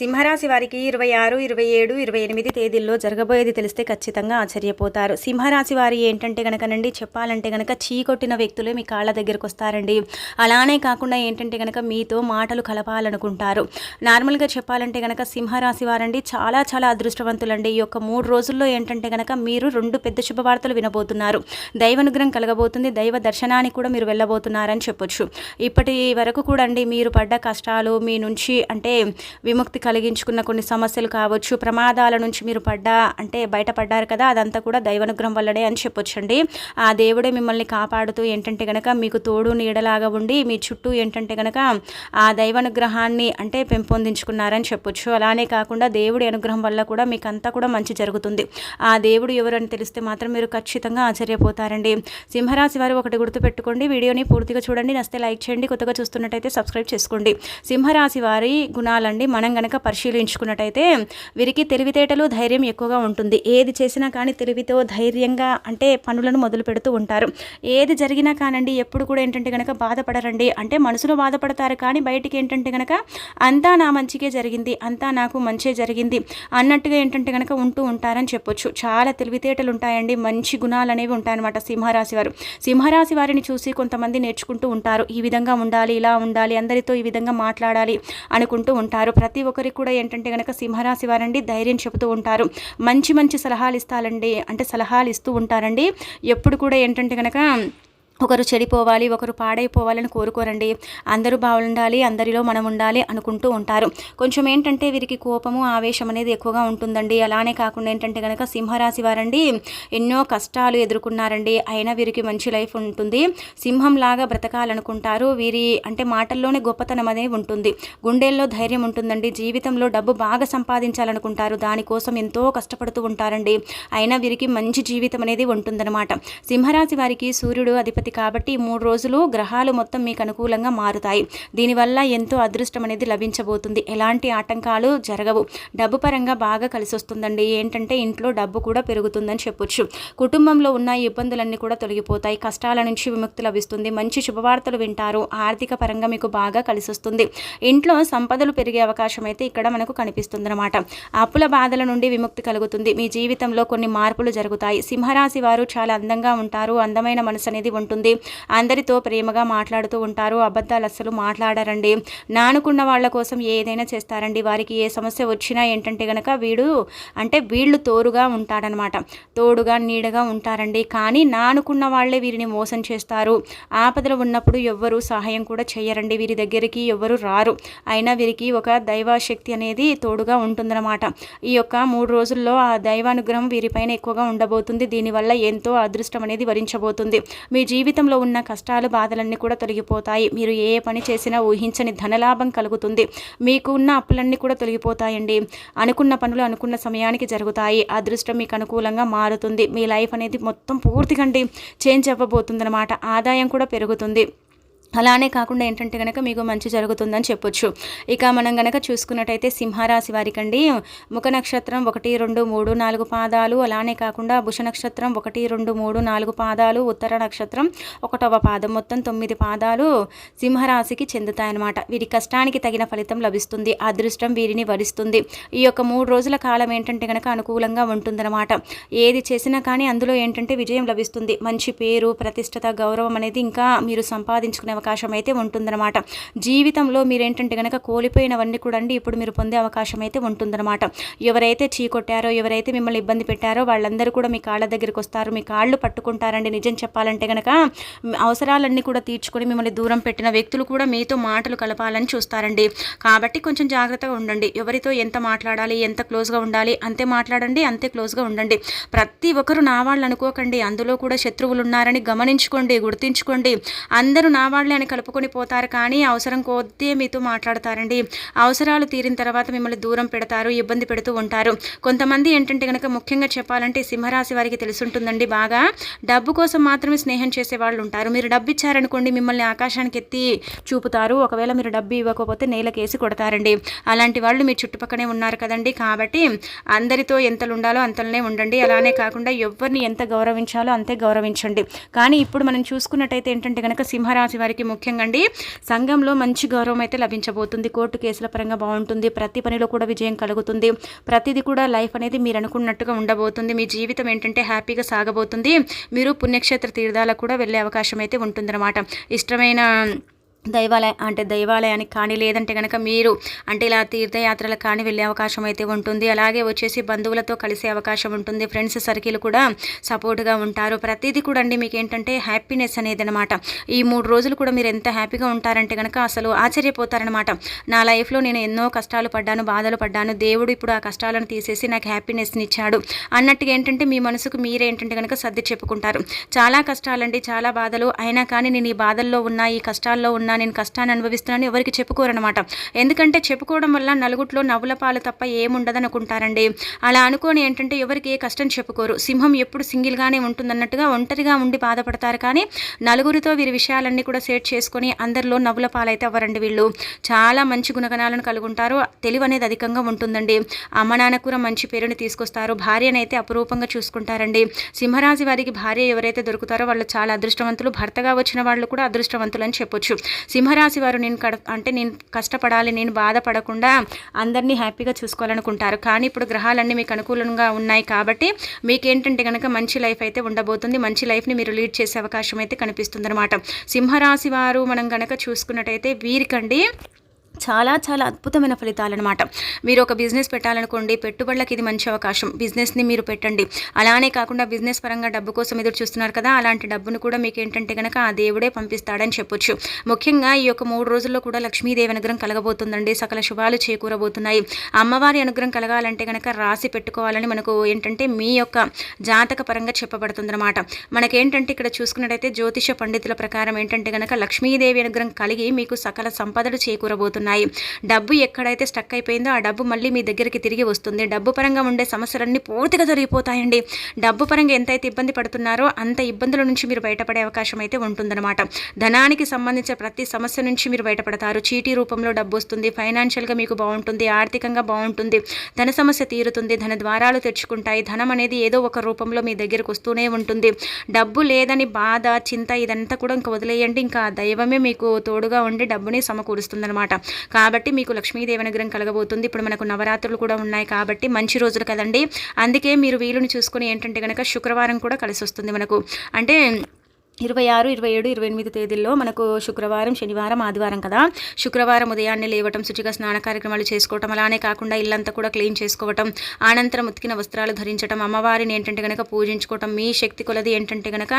సింహరాశి వారికి ఇరవై ఆరు ఇరవై ఏడు ఇరవై ఎనిమిది తేదీల్లో జరగబోయేది తెలిస్తే ఖచ్చితంగా ఆశ్చర్యపోతారు. సింహరాశి వారి ఏంటంటే గనకనండి చెప్పాలంటే గనక చీకొట్టిన వ్యక్తులే మీ కాళ్ళ దగ్గరకు వస్తారండి. అలానే కాకుండా ఏంటంటే గనక మీతో మాటలు కలపాలనుకుంటారు. నార్మల్గా చెప్పాలంటే గనక సింహరాశి వారండి చాలా చాలా అదృష్టవంతులండి. ఈ యొక్క మూడు రోజుల్లో ఏంటంటే గనక మీరు రెండు పెద్ద శుభవార్తలు వినబోతున్నారు. దైవనుగ్రహం కలగబోతుంది దైవ దర్శనానికి కూడా మీరు వెళ్ళబోతున్నారని చెప్పొచ్చు. ఇప్పటి వరకు కూడా అండి మీరు పడ్డ కష్టాలు మీ నుంచి అంటే విముక్తి కలిగించుకున్న కొన్ని సమస్యలు కావచ్చు ప్రమాదాల నుంచి మీరు పడ్డా అంటే బయటపడ్డారు కదా అదంతా కూడా దైవానుగ్రహం వల్లనే అని చెప్పొచ్చండి. ఆ దేవుడే మిమ్మల్ని కాపాడుతూ ఏంటంటే కనుక మీకు తోడు నీడలాగా ఉండి మీ చుట్టూ ఏంటంటే కనుక ఆ దైవానుగ్రహాన్ని అంటే పెంపొందించుకున్నారని చెప్పొచ్చు. అలానే కాకుండా దేవుడి అనుగ్రహం వల్ల కూడా మీకు అంతా కూడా మంచి జరుగుతుంది. ఆ దేవుడు ఎవరని తెలిస్తే మాత్రం మీరు ఖచ్చితంగా ఆశ్చర్యపోతారండి. సింహరాశి వారు ఒకటి గుర్తుపెట్టుకోండి. వీడియోని పూర్తిగా చూడండి. నస్తే లైక్ చేయండి. కొత్తగా చూస్తున్నట్టయితే సబ్స్క్రైబ్ చేసుకోండి. సింహరాశి వారి గుణాలండి. మనం గనక పరిశీలించుకున్నట్టయితే వీరికి తెలివితేటలు ధైర్యం ఎక్కువగా ఉంటుంది. ఏది చేసినా కానీ తెలివితో ధైర్యంగా అంటే పనులను మొదలు పెడుతూ ఉంటారు. ఏది జరిగినా కానండి ఎప్పుడు కూడా ఏంటంటే గనక బాధపడరండి. అంటే మనసులో బాధపడతారు కానీ బయటికి ఏంటంటే కనుక అంతా నా మంచికే జరిగింది అంతా నాకు మంచే జరిగింది అన్నట్టుగా ఏంటంటే కనుక ఉంటూ ఉంటారని చెప్పొచ్చు. చాలా తెలివితేటలు ఉంటాయండి. మంచి గుణాలు అనేవి ఉంటాయన్నమాట సింహరాశి వారు. సింహరాశి వారిని చూసి కొంతమంది నేర్చుకుంటూ ఉంటారు. ఈ విధంగా ఉండాలి ఇలా ఉండాలి అందరితో ఈ విధంగా మాట్లాడాలి అనుకుంటూ ఉంటారు. ప్రతి ఒక్క ఒక్కరికి కూడా ఏంటంటే కనుక సింహరాశి వారండి ధైర్యం చెబుతూ ఉంటారు. మంచి మంచి సలహాలు ఇస్తారండి అంటే సలహాలు ఇస్తూ ఉంటారండి. ఎప్పుడు కూడా ఏంటంటే కనుక ఒకరు చెడిపోవాలి ఒకరు పాడైపోవాలని కోరుకోరండి. అందరూ బాగుండాలి అందరిలో మనం ఉండాలి అనుకుంటూ ఉంటారు. కొంచెం ఏంటంటే వీరికి కోపము ఆవేశం అనేది ఎక్కువగా ఉంటుందండి. అలానే కాకుండా ఏంటంటే కనుక సింహరాశి వారండి ఎన్నో కష్టాలు ఎదుర్కొన్నారండి. అయినా వీరికి మంచి లైఫ్ ఉంటుంది. సింహంలాగా బ్రతకాలనుకుంటారు. వీరి అంటే మాటల్లోనే గొప్పతనం అనేది ఉంటుంది. గుండెల్లో ధైర్యం ఉంటుందండి. జీవితంలో డబ్బు బాగా సంపాదించాలనుకుంటారు. దానికోసం ఎంతో కష్టపడుతూ ఉంటారండి. అయినా వీరికి మంచి జీవితం అనేది ఉంటుందన్నమాట. సింహరాశి వారికి సూర్యుడు అధిపతి కాబట్టి ఈ మూడు రోజులు గ్రహాలు మొత్తం మీకు అనుకూలంగా మారుతాయి. దీనివల్ల ఎంతో అదృష్టం అనేది లభించబోతుంది. ఎలాంటి ఆటంకాలు జరగవు. డబ్బు పరంగా బాగా కలిసి వస్తుందండి. ఏంటంటే ఇంట్లో డబ్బు కూడా పెరుగుతుందని చెప్పొచ్చు. కుటుంబంలో ఉన్న ఇబ్బందులన్నీ కూడా తొలగిపోతాయి. కష్టాల నుంచి విముక్తి లభిస్తుంది. మంచి శుభవార్తలు వింటారు. ఆర్థిక పరంగా మీకు బాగా కలిసి వస్తుంది. ఇంట్లో సంపదలు పెరిగే అవకాశం అయితే ఇక్కడ మనకు కనిపిస్తుందన్నమాట. అప్పుల బాధల నుండి విముక్తి కలుగుతుంది. మీ జీవితంలో కొన్ని మార్పులు జరుగుతాయి. సింహరాశి వారు చాలా అందంగా ఉంటారు. అందమైన మనసు అనేది ఉంటుంది. అందరితో ప్రేమగా మాట్లాడుతూ ఉంటారు. అబద్ధాలు అస్సలు మాట్లాడారండి. నానుకున్న వాళ్ళ కోసం ఏదైనా చేస్తారండి. వారికి ఏ సమస్య వచ్చినా ఏంటంటే కనుక వీడు అంటే వీళ్ళు తోడుగా ఉంటాడనమాట. తోడుగా నీడగా ఉంటారండి. కానీ నానుకున్న వాళ్ళే వీరిని మోసం చేస్తారు. ఆపదలు ఉన్నప్పుడు ఎవ్వరు సహాయం కూడా చేయరండి వీరి దగ్గరికి ఎవ్వరు రారు. అయినా వీరికి ఒక దైవశక్తి అనేది తోడుగా ఉంటుందన్నమాట. ఈ యొక్క మూడు రోజుల్లో ఆ దైవానుగ్రహం వీరిపైన ఎక్కువగా ఉండబోతుంది. దీనివల్ల ఎంతో అదృష్టం అనేది వరించబోతుంది. మీ జీవితంలో ఉన్న కష్టాలు బాధలన్నీ కూడా తొలగిపోతాయి. మీరు ఏ పని చేసినా ఊహించని ధనలాభం కలుగుతుంది. మీకు ఉన్న అప్పులన్నీ కూడా తొలగిపోతాయండి. అనుకున్న పనులు అనుకున్న సమయానికి జరుగుతాయి. అదృష్టం మీకు అనుకూలంగా మారుతుంది. మీ లైఫ్ అనేది మొత్తం పూర్తిగా చేంజ్ అవ్వబోతుంది ఆదాయం కూడా పెరుగుతుంది. అలానే కాకుండా ఏంటంటే కనుక మీకు మంచి జరుగుతుందని చెప్పొచ్చు. ఇక మనం కనుక చూసుకున్నట్టయితే సింహరాశి వారికండి. ముఖ నక్షత్రం ఒకటి రెండు మూడు నాలుగు పాదాలు. అలానే కాకుండా భుష నక్షత్రం ఒకటి రెండు మూడు నాలుగు పాదాలు. ఉత్తర నక్షత్రం ఒకటవ పాదం. మొత్తం తొమ్మిది పాదాలు సింహరాశికి చెందుతాయన్నమాట. వీరి కష్టానికి తగిన ఫలితం లభిస్తుంది. అదృష్టం వీరిని వరిస్తుంది. ఈ యొక్క మూడు రోజుల కాలం ఏంటంటే కనుక అనుకూలంగా ఉంటుందన్నమాట. ఏది చేసినా కానీ అందులో ఏంటంటే విజయం లభిస్తుంది. మంచి పేరు ప్రతిష్టత గౌరవం అనేది ఇంకా మీరు సంపాదించుకునే అవకాశం అయితే ఉంటుందన్నమాట. జీవితంలో మీరేంటంటే కనుక కోల్పోయినవన్నీ కూడా అండి ఇప్పుడు మీరు పొందే అవకాశం అయితే ఉంటుందన్నమాట. ఎవరైతే చీకొట్టారో ఎవరైతే మిమ్మల్ని ఇబ్బంది పెట్టారో వాళ్ళందరూ కూడా మీ కాళ్ళ దగ్గరికి వస్తారు మీ కాళ్ళు పట్టుకుంటారండి. నిజం చెప్పాలంటే కనుక అవసరాలన్నీ కూడా తీర్చుకొని మిమ్మల్ని దూరం పెట్టిన వ్యక్తులు కూడా మీతో మాటలు కలపాలని చూస్తారండి. కాబట్టి కొంచెం జాగ్రత్తగా ఉండండి. ఎవరితో ఎంత మాట్లాడాలి ఎంత క్లోజ్గా ఉండాలి అంతే మాట్లాడండి అంతే క్లోజ్గా ఉండండి. ప్రతి ఒక్కరు నా వాళ్ళు అనుకోకండి. అందులో కూడా శత్రువులు ఉన్నారని గమనించుకోండి గుర్తించుకోండి. అందరూ నా వాళ్ళు అని కలుపుకొని పోతారు కానీ అవసరం కొద్దీ మీతో మాట్లాడతారండి. అవసరాలు తీరిన తర్వాత మిమ్మల్ని దూరం పెడతారు ఇబ్బంది పెడుతూ ఉంటారు. కొంతమంది ఏంటంటే కనుక ముఖ్యంగా చెప్పాలంటే సింహరాశి వారికి తెలుసుంటుందండి బాగా. డబ్బు కోసం మాత్రమే స్నేహం చేసే వాళ్ళు ఉంటారు. మీరు డబ్బు ఇచ్చారనుకోండి మిమ్మల్ని ఆకాశానికి ఎత్తి చూపుతారు. ఒకవేళ మీరు డబ్బు ఇవ్వకపోతే నేలకేసి కొడతారండి. అలాంటి వాళ్ళు మీ చుట్టుపక్కనే ఉన్నారు కదండి. కాబట్టి అందరితో ఎంతలు ఉండాలో అంతలనే ఉండండి. అలానే కాకుండా ఎవరిని ఎంత గౌరవించాలో అంతే గౌరవించండి. కానీ ఇప్పుడు మనం చూసుకున్నట్టయితే ఏంటంటే కనుక సింహరాశి వారికి అందరికీ ముఖ్యంగా అండి సంఘంలో మంచి గౌరవం అయితే లభించబోతుంది. కోర్టు కేసుల పరంగా బాగుంటుంది. ప్రతి పనిలో కూడా విజయం కలుగుతుంది. ప్రతిదీ కూడా లైఫ్ అనేది మీరు అనుకున్నట్టుగా ఉండబోతుంది. మీ జీవితం ఏంటంటే హ్యాపీగా సాగబోతుంది. మీరు పుణ్యక్షేత్ర తీర్థాలకు కూడా వెళ్ళే అవకాశం అయితే ఉంటుందన్నమాట. ఇష్టమైన దైవాలయ అంటే దైవాలయానికి కానీ లేదంటే కనుక మీరు అంటే ఇలా తీర్థయాత్రలకు కానీ వెళ్ళే అవకాశం అయితే ఉంటుంది. అలాగే వచ్చేసి బంధువులతో కలిసే అవకాశం ఉంటుంది. ఫ్రెండ్స్ సర్కిల్ కూడా సపోర్ట్గా ఉంటారు. ప్రతిదీ కూడా అండి మీకు ఏంటంటే హ్యాపీనెస్ అనేది అనమాట ఈ మూడు రోజులు కూడా మీరు ఎంత హ్యాపీగా ఉంటారంటే కనుక అసలు ఆశ్చర్యపోతారనమాట నా లైఫ్లో నేను ఎన్నో కష్టాలు పడ్డాను బాధలు పడ్డాను. దేవుడు ఇప్పుడు ఆ కష్టాలను తీసేసి నాకు హ్యాపీనెస్ని ఇచ్చాడు. అన్నట్టుగా ఏంటంటే మీ మనసుకు మీరేంటంటే కనుక సర్ది చెప్పుకుంటారు. చాలా కష్టాలండి చాలా బాధలు. అయినా కానీ నేను ఈ బాధల్లో ఉన్నా ఈ కష్టాల్లో ఉన్నా నేను కష్టాన్ని అనుభవిస్తున్నాను ఎవరికి చెప్పుకోరనమాట ఎందుకంటే చెప్పుకోవడం వల్ల నలుగుట్లో నవ్వుల పాలు తప్ప ఏముండదని అనుకుంటారండి అలా అనుకోని ఏంటంటే ఎవరికి ఏ కష్టం చెప్పుకోరు. సింహం ఎప్పుడు సింగిల్గానే ఉంటుందన్నట్టుగా ఒంటరిగా ఉండి బాధపడతారు కానీ నలుగురితో వీరి విషయాలన్నీ కూడా షేర్ చేసుకొని అందరిలో నవ్వుల పాలైతే అవ్వరండి వీళ్ళు. చాలా మంచి గుణగణాలను కలుగుంటారు. తెలివి అనేది అధికంగా ఉంటుందండి. అమ్మ నాన్న కూడా మంచి పేరుని తీసుకొస్తారు. భార్యనైతే అపురూపంగా చూసుకుంటారండి. సింహరాశి వారికి భార్య ఎవరైతే దొరుకుతారో వాళ్ళు చాలా అదృష్టవంతులు. భర్తగా వచ్చిన వాళ్ళు కూడా అదృష్టవంతులు అని చెప్పొచ్చు. సింహరాశి వారు నేను కడ అంటే నేను కష్టపడాలి నేను బాధపడకుండా అందరినీ హ్యాపీగా చూసుకోవాలనుకుంటారు. కానీ ఇప్పుడు గ్రహాలన్నీ మీకు అనుకూలంగా ఉన్నాయి కాబట్టి మీకేంటంటే కనుక మంచి లైఫ్ అయితే ఉండబోతుంది. మంచి లైఫ్ని మీరు లీడ్ చేసే అవకాశం అయితే కనిపిస్తుంది అనమాట సింహరాశి వారు మనం కనుక చూసుకున్నట్టయితే వీరికండి చాలా చాలా అద్భుతమైన ఫలితాలు అనమాట మీరు ఒక బిజినెస్ పెట్టాలనుకోండి పెట్టుబడులకు ఇది మంచి అవకాశం. బిజినెస్ని మీరు పెట్టండి. అలానే కాకుండా బిజినెస్ పరంగా డబ్బు కోసం ఎదురు చూస్తున్నారు కదా అలాంటి డబ్బును కూడా మీకు ఏంటంటే కనుక ఆ దేవుడే పంపిస్తాడని చెప్పొచ్చు. ముఖ్యంగా ఈ యొక్క మూడు రోజుల్లో కూడా లక్ష్మీదేవి అనుగ్రహం కలగబోతుందండి. సకల శుభాలు చేకూరబోతున్నాయి. అమ్మవారి అనుగ్రహం కలగాలంటే కనుక రాసి పెట్టుకోవాలని మనకు ఏంటంటే మీ యొక్క జాతక పరంగా చెప్పబడుతుందన్నమాట. మనకేంటంటే ఇక్కడ చూసుకున్నట్టయితే జ్యోతిష పండితుల ప్రకారం ఏంటంటే కనుక లక్ష్మీదేవి అనుగ్రహం కలిగి మీకు సకల సంపదలు చేకూరబోతున్నాయి ఉన్నాయి. డబ్బు ఎక్కడైతే స్టక్ అయిపోయిందో ఆ డబ్బు మళ్ళీ మీ దగ్గరికి తిరిగి వస్తుంది. డబ్బు పరంగా ఉండే సమస్యలన్నీ పూర్తిగా జరిగిపోతాయండి డబ్బు పరంగా ఎంతైతే ఇబ్బంది పడుతున్నారో అంత ఇబ్బందుల నుంచి మీరు బయటపడే అవకాశం అయితే ఉంటుందన్నమాట. ధనానికి సంబంధించిన ప్రతి సమస్య నుంచి మీరు బయటపడతారు. చీటీ రూపంలో డబ్బు వస్తుంది. ఫైనాన్షియల్గా మీకు బాగుంటుంది. ఆర్థికంగా బాగుంటుంది. ధన సమస్య తీరుతుంది. ధన ద్వారాలు తెచ్చుకుంటాయి. ధనం అనేది ఏదో ఒక రూపంలో మీ దగ్గరకు వస్తూనే ఉంటుంది. డబ్బు లేదని బాధ చింత ఇదంతా కూడా ఇంకా వదిలేయండి. ఇంకా దైవమే మీకు తోడుగా ఉండి డబ్బుని సమకూరుస్తుందన్నమాట. కాబట్టి మీకు లక్ష్మీదేవి అనుగ్రహం కలగబోతుంది. ఇప్పుడు మనకు నవరాత్రులు కూడా ఉన్నాయి కాబట్టి మంచి రోజులు కదండి. అందుకే మీరు వీలుని చూసుకుని ఏంటంటే కనుక శుక్రవారం కూడా కలిసి వస్తుంది మనకు. అంటే ఇరవై ఆరు ఇరవై ఏడు ఇరవై ఎనిమిది తేదీల్లో మనకు శుక్రవారం శనివారం ఆదివారం కదా. శుక్రవారం ఉదయాన్నే లేవటం శుచిగా స్నాన కార్యక్రమాలు చేసుకోవటం అలానే కాకుండా ఇల్లంతా కూడా క్లీన్ చేసుకోవటం అనంతరం ఉతికిన వస్త్రాలు ధరించడం అమ్మవారిని ఏంటంటే కనుక పూజించుకోవటం మీ శక్తి కొలది ఏంటంటే కనుక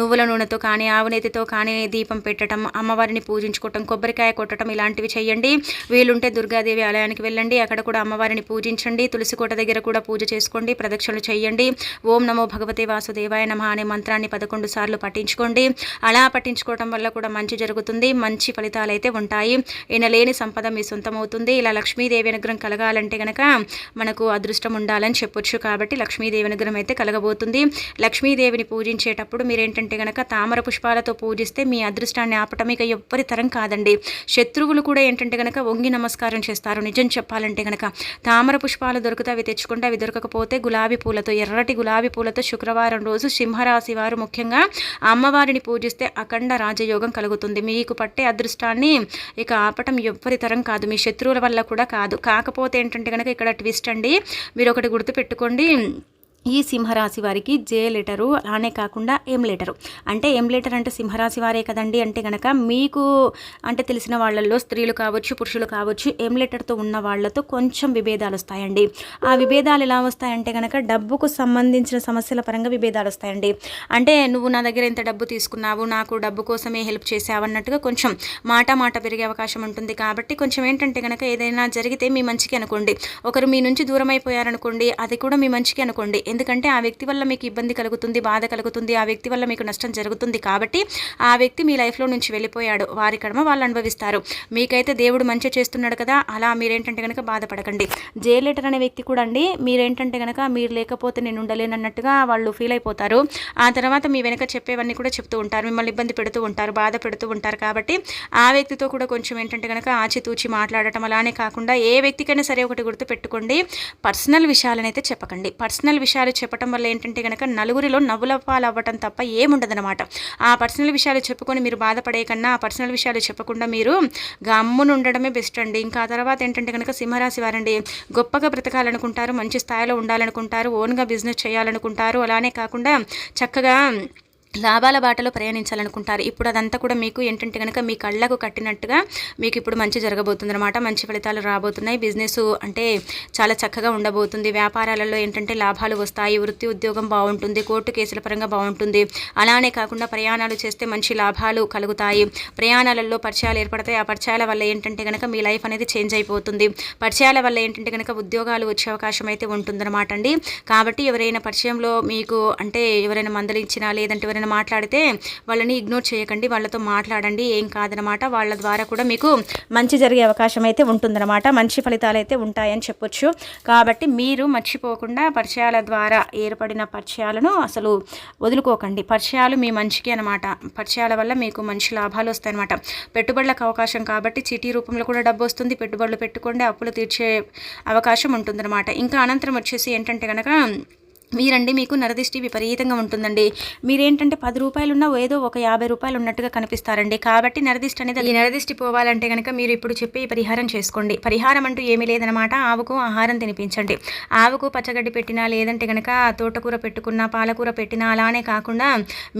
నువ్వుల నూనెతో కానీ ఆవునేతితో కానీ దీపం పెట్టడం అమ్మవారిని పూజించుకోవటం కొబ్బరికాయ కొట్టడం ఇలాంటివి చేయండి. వీలుంటే దుర్గాదేవి ఆలయానికి వెళ్ళండి. అక్కడ కూడా అమ్మవారిని పూజించండి. తులసి కోట దగ్గర కూడా పూజ చేసుకోండి. ప్రదక్షిణలు చేయండి. ఓం నమో భగవతే వాసుదేవాయ నమ అనే మంత్రాన్ని పదకొండు సార్లు పఠించుకోండి. పట్టించుకోండి. అలా పట్టించుకోవటం వల్ల కూడా మంచి జరుగుతుంది. మంచి ఫలితాలు అయితే ఉంటాయి. ఈయన లేని సంపద మీ సొంతమవుతుంది. ఇలా లక్ష్మీదేవి అనుగ్రహం కలగాలంటే కనుక మనకు అదృష్టం ఉండాలని చెప్పొచ్చు కాబట్టి లక్ష్మీదేవి అనుగ్రహం అయితే కలగబోతుంది. లక్ష్మీదేవిని పూజించేటప్పుడు మీరేంటంటే కనుక తామర పుష్పాలతో పూజిస్తే మీ అదృష్టాన్ని ఆపటం ఇక ఎవ్వరి తరం కాదండి. శత్రువులు కూడా ఏంటంటే కనుక వంగి నమస్కారం చేస్తారు. నిజం చెప్పాలంటే కనుక తామర పుష్పాలు దొరికితే అవి తెచ్చుకుంటే అవి దొరకకపోతే గులాబీ పూలతో ఎర్రటి గులాబీ పూలతో శుక్రవారం రోజు సింహరాశి వారు ముఖ్యంగా అమ్మ అమ్మవారిని పూజిస్తే అఖండ రాజయోగం కలుగుతుంది. మీకు పట్టే అదృష్టాన్ని ఇక ఆపటం ఎవ్వరి తరం కాదు. మీ శత్రువుల వల్ల కూడా కాదు. కాకపోతే ఏంటంటే కనుక ఇక్కడ ట్విస్ట్ అండి. మీరు ఒకటి గుర్తుపెట్టుకోండి. ఈ సింహరాశి వారికి జే లెటరు అలానే కాకుండా ఎం లెటరు. అంటే ఎం లెటర్ అంటే సింహరాశి వారే కదండి అంటే కనుక మీకు అంటే తెలిసిన వాళ్ళల్లో స్త్రీలు కావచ్చు పురుషులు కావచ్చు ఎం లెటర్తో ఉన్న వాళ్ళతో కొంచెం విభేదాలు వస్తాయండి. ఆ విభేదాలు ఎలా వస్తాయంటే కనుక డబ్బుకు సంబంధించిన సమస్యల పరంగా విభేదాలు వస్తాయండి. అంటే నువ్వు నా దగ్గర ఇంత డబ్బు తీసుకున్నావు నాకు డబ్బు కోసమే హెల్ప్ చేసావు అన్నట్టుగా కొంచెం మాట మాట పెరిగే అవకాశం ఉంటుంది కాబట్టి కొంచెం ఏంటంటే కనుక ఏదైనా జరిగితే మీ మంచికి అనుకోండి. ఒకరు మీ నుంచి దూరం అయిపోయారనుకోండి అది కూడా మీ మంచికి అనుకోండి. ఎందుకంటే ఆ వ్యక్తి వల్ల మీకు ఇబ్బంది కలుగుతుంది బాధ కలుగుతుంది ఆ వ్యక్తి వల్ల మీకు నష్టం జరుగుతుంది కాబట్టి ఆ వ్యక్తి మీ లైఫ్లో నుంచి వెళ్ళిపోయాడు. వారి కర్మ వాళ్ళు అనుభవిస్తారు. మీకైతే దేవుడు మంచి చేస్తున్నాడు కదా అలా మీరేంటంటే కనుక బాధపడకండి. జే లెటర్ అనే వ్యక్తి కూడా అండి మీరేంటంటే కనుక మీరు లేకపోతే నేను ఉండలేనన్నట్టుగా వాళ్ళు ఫీల్ అయిపోతారు. ఆ తర్వాత మీ వెనక చెప్పేవన్నీ కూడా చెప్తూ ఉంటారు మిమ్మల్ని ఇబ్బంది పెడుతూ ఉంటారు బాధ పెడుతూ ఉంటారు కాబట్టి ఆ వ్యక్తితో కూడా కొంచెం ఏంటంటే కనుక ఆచితూచి మాట్లాడటం అలానే కాకుండా ఏ వ్యక్తికైనా సరే ఒకటి గుర్తు పెట్టుకోండి పర్సనల్ విషయాలనైతే చెప్పకండి. పర్సనల్ విషయాలు విషయాలు చెప్పడం వల్ల ఏంటంటే కనుక నలుగురిలో నవ్వుల పాలవ్వటం తప్ప ఏముండదనమాట ఆ పర్సనల్ విషయాలు చెప్పుకొని మీరు బాధపడే కన్నా ఆ పర్సనల్ విషయాలు చెప్పకుండా మీరు గమ్మును ఉండడమే బెస్ట్ అండి. ఇంకా తర్వాత ఏంటంటే కనుక సింహరాశి వారండి గొప్పగా బ్రతకాలనుకుంటారు మంచి స్థాయిలో ఉండాలనుకుంటారు ఓన్గా బిజినెస్ చేయాలనుకుంటారు. అలానే కాకుండా చక్కగా లాభాల బాటలో ప్రయాణించాలనుకుంటారు. ఇప్పుడు అదంతా కూడా మీకు ఏంటంటే కనుక మీ కళ్ళకు కట్టినట్టుగా మీకు ఇప్పుడు మంచి జరగబోతుంది అనమాట మంచి ఫలితాలు రాబోతున్నాయి. బిజినెస్ అంటే చాలా చక్కగా ఉండబోతుంది. వ్యాపారాలలో ఏంటంటే లాభాలు వస్తాయి. వృత్తి ఉద్యోగం బాగుంటుంది. కోర్టు కేసుల పరంగా బాగుంటుంది. అలానే కాకుండా ప్రయాణాలు చేస్తే మంచి లాభాలు కలుగుతాయి. ప్రయాణాలలో పరిచయాలు ఏర్పడతాయి. ఆ పరిచయాల వల్ల ఏంటంటే కనుక మీ లైఫ్ అనేది చేంజ్ అయిపోతుంది. పరిచయాల వల్ల ఏంటంటే కనుక ఉద్యోగాలు వచ్చే అవకాశం అయితే ఉంటుందన్నమాట అండి. కాబట్టి ఎవరైనా పరిచయంలో మీకు అంటే ఎవరైనా మందలించినా లేదంటే ఎవరైనా మాట్లాడితే వాళ్ళని ఇగ్నోర్ చేయకండి వాళ్ళతో మాట్లాడండి ఏం కాదనమాట వాళ్ళ ద్వారా కూడా మీకు మంచి జరిగే అవకాశం అయితే ఉంటుందన్నమాట. మంచి ఫలితాలు అయితే ఉంటాయని చెప్పొచ్చు. కాబట్టి మీరు మర్చిపోకుండా పరిచయాల ద్వారా ఏర్పడిన పరిచయాలను అసలు వదులుకోకండి. పరిచయాలు మీ మంచికి అనమాట పరిచయాల వల్ల మీకు మంచి లాభాలు వస్తాయన్నమాట. పెట్టుబడులకు అవకాశం కాబట్టి చీటీ రూపంలో కూడా డబ్బు వస్తుంది. పెట్టుబడులు పెట్టుకోండి అప్పులు తీర్చే అవకాశం ఉంటుందన్నమాట. ఇంకా అనంతరం వచ్చేసి ఏంటంటే కనుక మీరండి మీకు నరదిష్టి విపరీతంగా ఉంటుందండి. మీరేంటంటే పది రూపాయలు ఉన్న ఏదో ఒక యాభై రూపాయలు ఉన్నట్టుగా కనిపిస్తారండి. కాబట్టి నరదిష్టి అనేది ఈ నరదిష్టి పోవాలంటే కనుక మీరు ఇప్పుడు చెప్పి పరిహారం చేసుకోండి. పరిహారం అంటూ ఏమీ లేదనమాట ఆవుకు ఆహారం తినిపించండి. ఆవుకు పచ్చగడ్డి పెట్టినా లేదంటే కనుక తోటకూర పెట్టుకున్నా పాలకూర పెట్టినా అలానే కాకుండా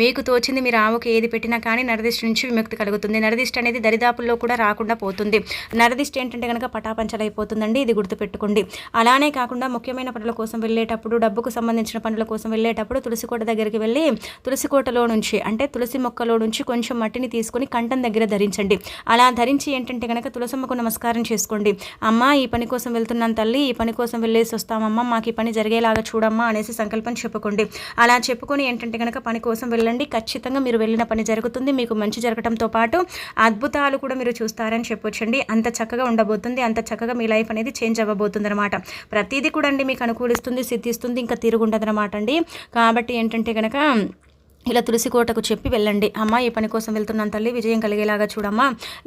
మీకు తోచింది మీరు ఆవుకు ఏది పెట్టినా కానీ నరదిష్టి నుంచి విముక్తి కలుగుతుంది. నరదిష్టి అనేది దరిదాపుల్లో కూడా రాకుండా పోతుంది. నరదిష్టి ఏంటంటే కనుక పటాపంచలైపోతుందండి ఇది గుర్తుపెట్టుకోండి. అలానే కాకుండా ముఖ్యమైన పనుల కోసం వెళ్ళేటప్పుడు డబ్బుకు సంబంధించి సంబంధించిన పనుల కోసం వెళ్ళేటప్పుడు తులసికోట దగ్గరికి వెళ్ళి తులసికోటలో నుంచి అంటే తులసి మొక్కలో నుంచి కొంచెం మట్టిని తీసుకొని కంఠం దగ్గర ధరించండి. అలా ధరించి ఏంటంటే కనుక తులసమ్మకు నమస్కారం చేసుకోండి. అమ్మ ఈ పని కోసం వెళ్తున్నాను తల్లి ఈ పని కోసం వెళ్ళేసి వస్తామమ్మా మాకు ఈ పని జరిగేలాగా చూడమ్మా అనేసి సంకల్పం చెప్పుకోండి. అలా చెప్పుకొని ఏంటంటే కనుక పని కోసం వెళ్ళండి. ఖచ్చితంగా మీరు వెళ్ళిన పని జరుగుతుంది. మీకు మంచి జరగడంతో పాటు అద్భుతాలు కూడా మీరు చూస్తారని చెప్పొచ్చండి. అంత చక్కగా ఉండబోతుంది. అంత చక్కగా మీ లైఫ్ అనేది చేంజ్ అవ్వబోతుంది అనమాట ప్రతిదీ కూడా అండి మీకు అనుకూలిస్తుంది సిద్ధిస్తుంది ఇంకా తిరుగు ఉండదన్నమాట అండి. కాబట్టి ఏంటంటే కనుక ఇలా తులసి కోటకు చెప్పి వెళ్ళండి. అమ్మ ఈ పని కోసం వెళ్తున్నాను తల్లి విజయం కలిగేలాగా చూడమ్మా.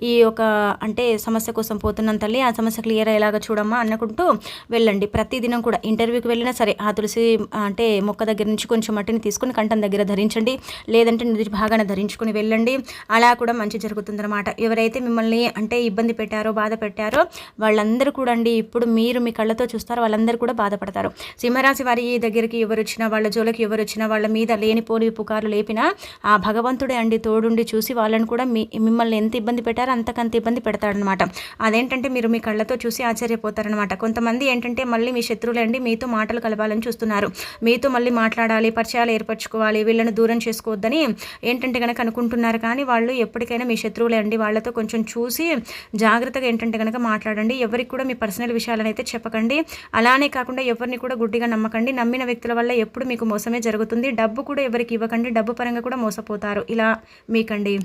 ఈ ఒక అంటే సమస్య కోసం పోతున్నాను తల్లి ఆ సమస్య క్లియర్ అయ్యేలాగా చూడమ్మా అనుకుంటూ వెళ్ళండి. ప్రతిదినం కూడా ఇంటర్వ్యూకి వెళ్ళినా సరే ఆ తులసి అంటే మొక్క దగ్గర నుంచి కొంచెం మట్టిని తీసుకుని కంఠం దగ్గర ధరించండి. లేదంటే నిధి భాగాన ధరించుకుని వెళ్ళండి. అలా కూడా మంచి జరుగుతుందన్నమాట. ఎవరైతే మిమ్మల్ని అంటే ఇబ్బంది పెట్టారో బాధ పెట్టారో వాళ్ళందరూ కూడా అండి ఇప్పుడు మీరు మీ కళ్ళతో చూస్తారో వాళ్ళందరూ కూడా బాధపడతారు. సింహరాశి వారి దగ్గరికి ఎవరు వచ్చినా వాళ్ళ జోలకి ఎవరు వచ్చినా వాళ్ళ మీద లేనిపోని పుకారు పుకార్లు లేపినా ఆ భగవంతుడే అండి తోడుండి చూసి వాళ్ళని కూడా మీ మిమ్మల్ని ఎంత ఇబ్బంది పెట్టారో అంతకంత ఇబ్బంది పెడతాడనమాట. అదేంటంటే మీరు మీ కళ్ళతో చూసి ఆశ్చర్యపోతారనమాట. కొంతమంది ఏంటంటే మళ్ళీ మీ శత్రువులు అండి మీతో మాటలు కలపాలని చూస్తున్నారు. మీతో మళ్ళీ మాట్లాడాలి పరిచయాలు ఏర్పరచుకోవాలి వీళ్ళని దూరం చేసుకోవద్దని ఏంటంటే కనుక అనుకుంటున్నారు. కానీ వాళ్ళు ఎప్పటికైనా మీ శత్రువులే అండి వాళ్ళతో కొంచెం చూసి జాగ్రత్తగా ఏంటంటే కనుక మాట్లాడండి. ఎవరికి కూడా మీ పర్సనల్ విషయాలను అయితే చెప్పకండి. అలానే కాకుండా ఎవరిని కూడా గుడ్డిగా నమ్మకండి. నమ్మిన వ్యక్తుల వల్ల ఎప్పుడు మీకు మోసమే జరుగుతుంది. డబ్బు కూడా ఎవరికి ఇవ్వకండి. డబ్బు పరంగా కూడా మోసపోతారు. ఇలా మీకండి.